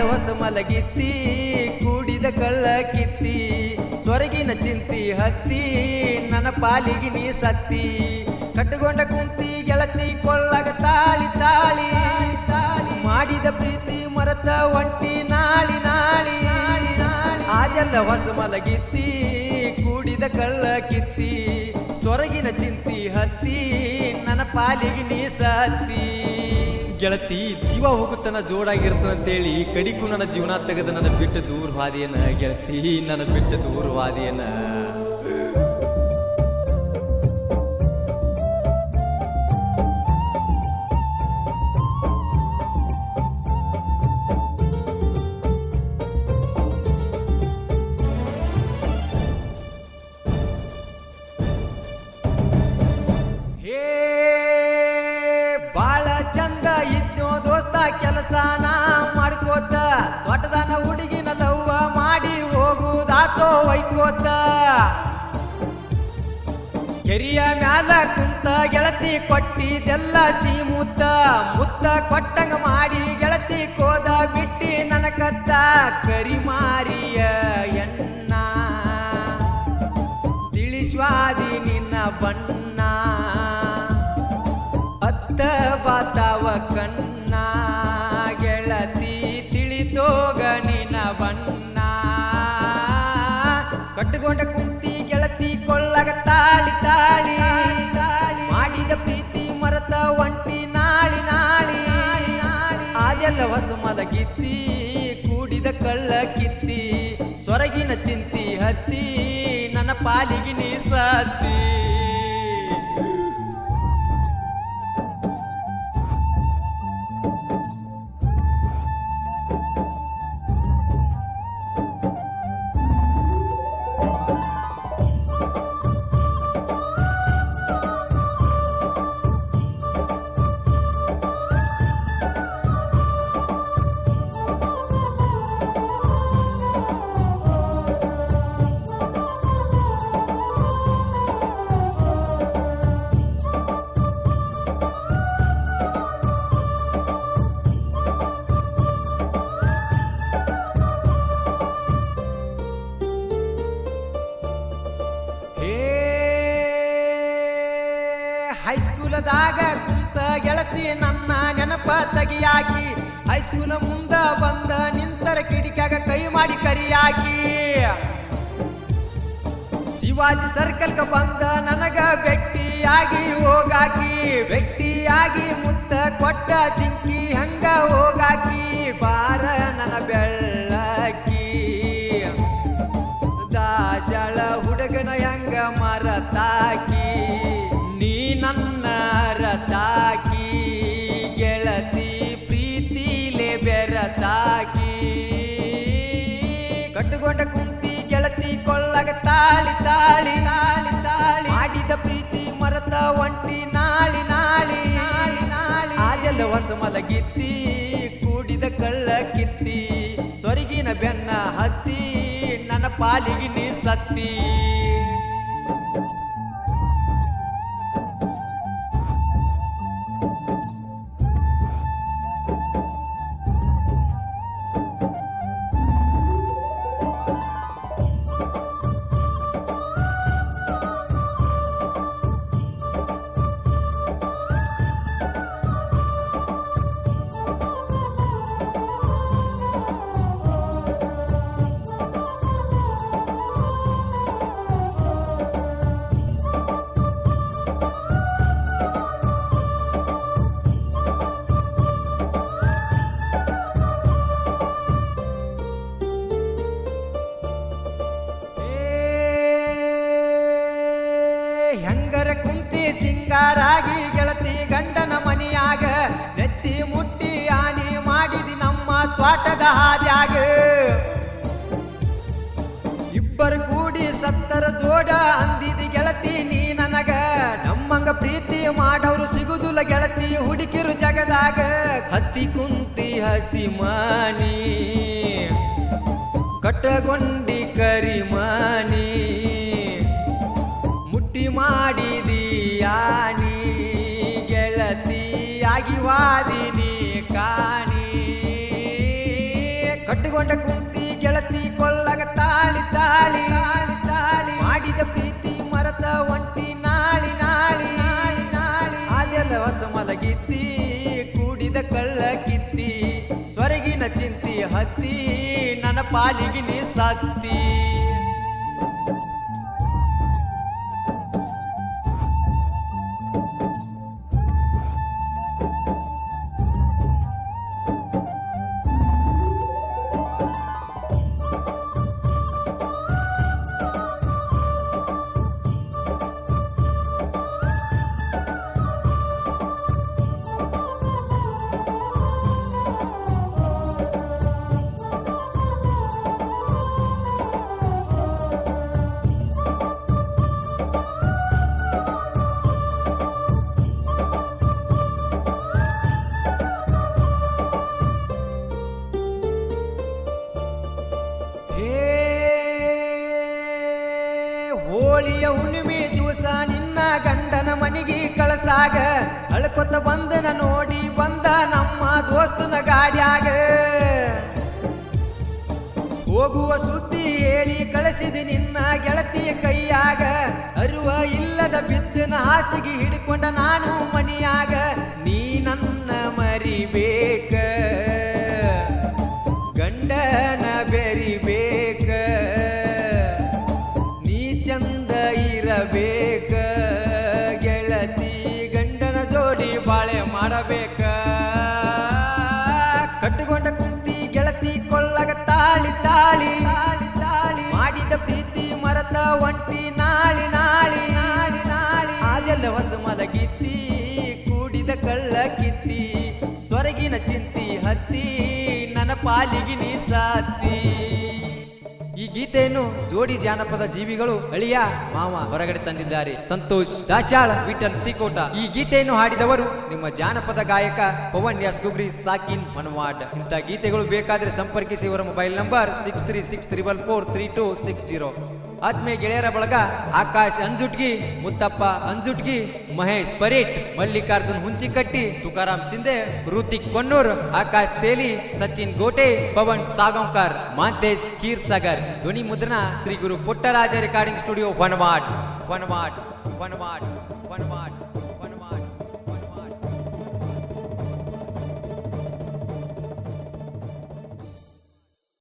ಹೊಸ ಮಲಗಿತ್ತಿ, ಕೂಡಿದ ಕಳ್ಳ ಕಿತ್ತಿ ಸ್ವರ್ಗಿನ ಚಿಂತಿ ಹತ್ತಿ, ನನ್ನ ಪಾಲಿಗೆ ನೀ ಸತ್ತಿ. ಕಟ್ಟುಕೊಂಡ ಕುಂತಿ ಗೆಳತಿ ಕೊಳ್ಳಗ ತಾಳಿ ತಾಳಿ ತಾಳಿ ಮಾಡಿದ ಪ್ರೀತಿ ಮರತ ಒಂಟಿ ನಾಳಿ ನಾಳಿ. ನಾಳಿ ಆದೆಲ್ಲ ಹೊಸ ಮಲಗಿತ್ತಿ, ಕೂಡಿದ ಕಳ್ಳ ಕಿತ್ತಿ ಗೆಳತಿ, ಜೀವ ಹೋಗುತ್ತನ ಜೋಡಾಗಿರ್ತದ ಅಂತೇಳಿ ಕಡಿಕು ನನ್ನ ಜೀವನ ತೆಗೆದ ನನ್ನ ಬಿಟ್ಟು ದೂರ ಹಾದಿಯನ ಗೆಳತಿ, ನನ್ನ ಬಿಟ್ಟು ದೂರ ಹಾದಿಯನ ಹೇ ಕೆರಿಯ ಮ್ಯಾಲ ಕುಂತ ಗೆಳತಿ ಕೊಟ್ಟಿದೆಲ್ಲ ಸೀಮುತ್ತ, ಮುತ್ತ ಕೊಟ್ಟಂಗ ಮಾಡಿ ಗೆಳತಿ ಕೋದ ಬಿಟ್ಟಿ ನನಕತ್ತ ಕರಿ ಕರಿಮಾರಿಯ ಎನ್ನ. ತಿಳಿಸ್ವಾದಿ ನಿನ್ನ ಬಣ್ಣ ಹತ್ತಿ ನನ್ನ ಪಾಲಿಗೆ ಹೈಸ್ಕೂಲದಾಗ ಕುಂತ ಗೆಳತಿ ನನ್ನ ನೆನಪ ತಗಿಯಾಕಿ ಹೈಸ್ಕೂಲ ಮುಂದ ಬಂದ ನಿಂತರ ಕಿಡಿಕಾಗ ಕೈ ಮಾಡಿ ಕರಿಯಾಕಿ ಶಿವಾಜಿ ಸರ್ಕಲ್ಗ ಬಂದ ನನಗ ವ್ಯಕ್ತಿಯಾಗಿ ಹೋಗಾಕಿ. ವ್ಯಕ್ತಿಯಾಗಿ ಮುತ್ತ ಕೊಟ್ಟ ಚಿಂಕಿ ಹೊಸ ಮಲಗಿತ್ತಿ ಕೂಡಿದ ಕಳ್ಳ ಕಿತ್ತಿ ಸೊರಗಿನ ಬೆನ್ನ ಹತ್ತಿ ನನ್ನ ಪಾಲಿಗೆ ನೀ ಸತ್ತಿ. ತ್ವಾಟದ ಹಾದ್ಯಾಗ? ಇಬ್ಬರು ಕೂಡಿ ಸತ್ತರ ಜೋಡ ಅಂದಿದಿ ಗೆಳತಿ ನೀ ನನಗ. ನಮ್ಮಂಗ ಪ್ರೀತಿ ಮಾಡೋರು ಸಿಗುದಿಲ್ಲ ಗೆಳತಿ ಹುಡುಕಿರು ಜಗದಾಗ. ಹತ್ತಿ ಕುಂತಿ ಹಸಿ ಮಾಣಿ ಕಟ್ಟಗೊಂಡಿ ಕರಿಮಾನಿ ಮುಟ್ಟಿ ಮಾಡಿದಿ ಗೆಳತಿಯಾಗಿ ಗೆಳತಿ ಕಟ್ಟುಕೊಂಡ ಕುಂತಿ ಗೆಳತಿ ಕೊಲ್ಲಗ ತಾಳಿ ತಾಳಿ ತಾಳಿ ಮಾಡಿದ ಪ್ರೀತಿ ಮರತ ಒಂಟಿ ನಾಳಿ ನಾಳಿ ನಾಳಿ ನಾಳಿ ಅದೆಲ್ಲ ಹೊಸ ಮಲಗಿತ್ತಿ ಕೂಡಿದ ಕಳ್ಳ ಕಿತ್ತಿ ಸ್ವರ್ಗಿನ ಚಿಂತಿ ಹತ್ತಿ, ನನ್ನ ಪಾಲಿಗೆ ನೀ ಸತ್ತಿ ಹೋಳಿಯ ಹುಣ್ಣಿಮೆ ದಿವಸ ನಿನ್ನ ಗಂಡನ ಮನೆಗೆ ಕಳಸಾಗ. ಅಳ್ಕೊತ ಬಂದನ ನೋಡಿ ಬಂದ ನಮ್ಮ ದೋಸ್ತನ ಗಾಡ್ಯಾಗ. ಹೋಗುವ ಸುದ್ದಿ ಹೇಳಿ ಕಳಿಸಿದ ನಿನ್ನ ಗೆಳತಿಯ ಕೈಯಾಗ. ಅರುವ ಇಲ್ಲದ ಬಿದ್ದನ ಹಾಸಿಗೆ ಹಿಡ್ಕೊಂಡ ನಾನು ಪಾಲಿಗೆ ನೀ ಸಾತಿ ಈ ಗೀತೆಯನ್ನು ಜೋಡಿ ಜಾನಪದ ಜೀವಿಗಳು, ಅಳಿಯ ಮಾವ ಹೊರಗಡೆ ತಂದಿದ್ದಾರೆ. ಸಂತೋಷ್ ದಾಶಾಳ ವಿಠಲ್ ತಿಕೋಟ ಈ ಗೀತೆಯನ್ನು ಹಾಡಿದವರು ನಿಮ್ಮ ಜಾನಪದ ಗಾಯಕ ಪವನ್ ಯಾಸ್ ಗುಬ್ರಿ ಸಾಕಿನ್ ಮನವಾಡ್. ಇಂಥ ಗೀತೆಗಳು ಬೇಕಾದ್ರೆ ಸಂಪರ್ಕಿಸಿ ಇವರ mobile number six three six triple four three two six zero ಆತ್ಮೀಯ ಗೆಳೆಯರ ಬಳಗ ಆಕಾಶ್ ಅಂಜುಟ್ಗಿ, ಮುತ್ತಪ್ಪ ಅಂಜುಟ್ಗಿ, ಮಹೇಶ್ ಪರೇಟ್, ಮಲ್ಲಿಕಾರ್ಜುನ್ ಹುಂಚಿಕಟ್ಟಿ, ತುಕಾರಾಮ್ ಶಿಂದೆ ಋತಿಕ್ ಕೊನ್ನೂರ್ ಆಕಾಶ್ ತೇಲಿ, ಸಚಿನ್ ಗೋಟೆ, ಪವನ್ ಸಾಗಂಕರ್, ಮಾಂತೇಶ್ ಕೀರ್ ಸಾಗರ್ ಧ್ವನಿ ಮುದ್ರಣ ಶ್ರೀ ಗುರು ಪುಟ್ಟರಾಜ ರೆಕಾರ್ಡಿಂಗ್ ಸ್ಟುಡಿಯೋ ವನವಾಡ್ ವನವಾಡ್ ವನವಾಡ್.